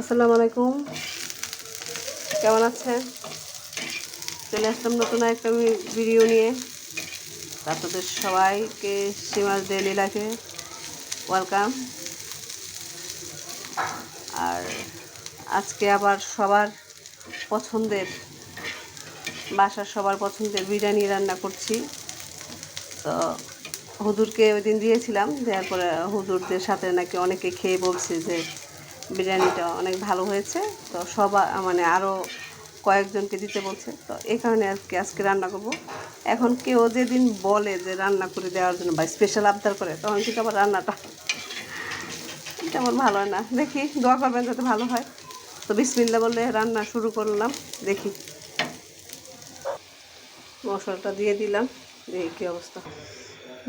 আসসালামু আলাইকুম। কেমন আছেন? চলে আসলাম নতুন একটা ভিডিও নিয়ে। আপনাদের সবাইকে সীমাস ডেলি লাইফে ওয়েলকাম আর আজকে আবার সবার পছন্দের, বাসার সবার পছন্দের বিরিয়ানি রান্না করছি। তো হুজুরকে ওই দিন দিয়েছিলাম, দেওয়ার পরে হুজুরদের সাথে নাকি অনেকে খেয়ে বলছে যে বিরিয়ানিটা অনেক ভালো হয়েছে। তো সবার মানে আরও কয়েকজনকে দিতে বলছে। তো এই কারণে আজকে আজকে রান্না করব। এখন কেউ যেদিন বলে যে রান্না করে দেওয়ার জন্য বা স্পেশাল আবদার করে, তখন কিন্তু আবার রান্নাটা তেমন ভালো হয় না। দেখি, দোয়া করবেন যাতে ভালো হয়। তো বিসমিল্লা বললে রান্না শুরু করলাম। দেখি। মশলাটা দিয়ে দিলাম। এই কী অবস্থা।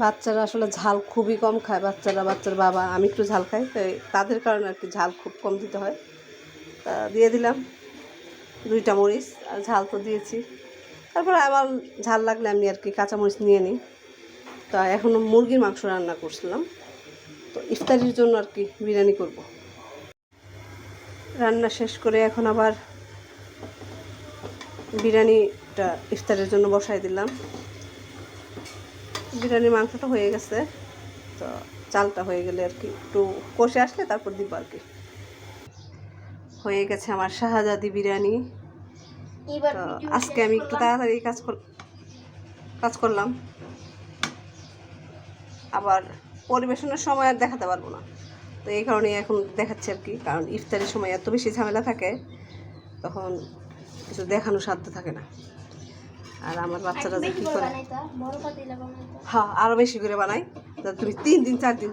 বাচ্চারা আসলে ঝাল খুবই কম খায়, বাচ্চারা, বাচ্চার বাবা। আমি একটু ঝাল খাই তাই তাদের কারণে আর কি ঝাল খুব কম দিতে হয়। তা দিয়ে দিলাম দুইটা মরিচ, আর ঝাল তো দিয়েছি। তারপরে আবার ঝাল লাগলে আমি আর কি কাঁচামরিচ নিয়ে নিই। তা এখনও মুরগির মাংস রান্না করছিলাম। তো ইফতারির জন্য আর কি বিরিয়ানি করব। রান্না শেষ করে এখন আবার বিরিয়ানিটা ইফতারের জন্য বসাই দিলাম। বিরিয়ানির মাংসটা হয়ে গেছে। তো চালটা হয়ে গেলে আর কি একটু কষে আসলে তারপর দিব আর কি। হয়ে গেছে আমার শাহজাদি বিরিয়ানি। তো আজকে আমি একটু তাড়াতাড়ি কাজ কর কাজ করলাম। আবার পরিবেশনের সময় আর দেখাতে পারব না। তো এই কারণে এখন দেখাচ্ছি আর কি কারণ ইফতারের সময় এত বেশি ঝামেলা থাকে তখন কিছু দেখানো সাধ্য থাকে না। আর আমার বাচ্চারা যে কী করে। হ্যাঁ আরও বেশি করে বানাই। তুমি তিন দিন চার দিন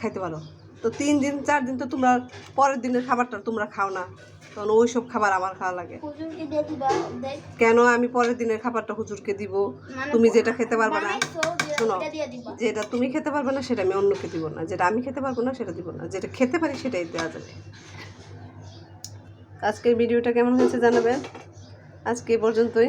খাইতে পারো। তো তিন দিন চার দিন তো তোমরা পরের দিনের খাবারটা তোমরা খাও না। তখন ওই সব খাবার আমার খাওয়া লাগে। কেন আমি পরের দিনের খাবারটা হুজুরকে দিব? মানে তুমি যেটা খেতে পারবে না। শোনো। যেটা তুমি খেতে পারবে না সেটা আমি অন্যকে দিব না। যেটা আমি খেতে পারব না সেটা দিব না। যেটা খেতে পারি সেটাই দেওয়া যাবে। আজকের ভিডিওটা কেমন হয়েছে জানাবেন আজকে এই পর্যন্তই।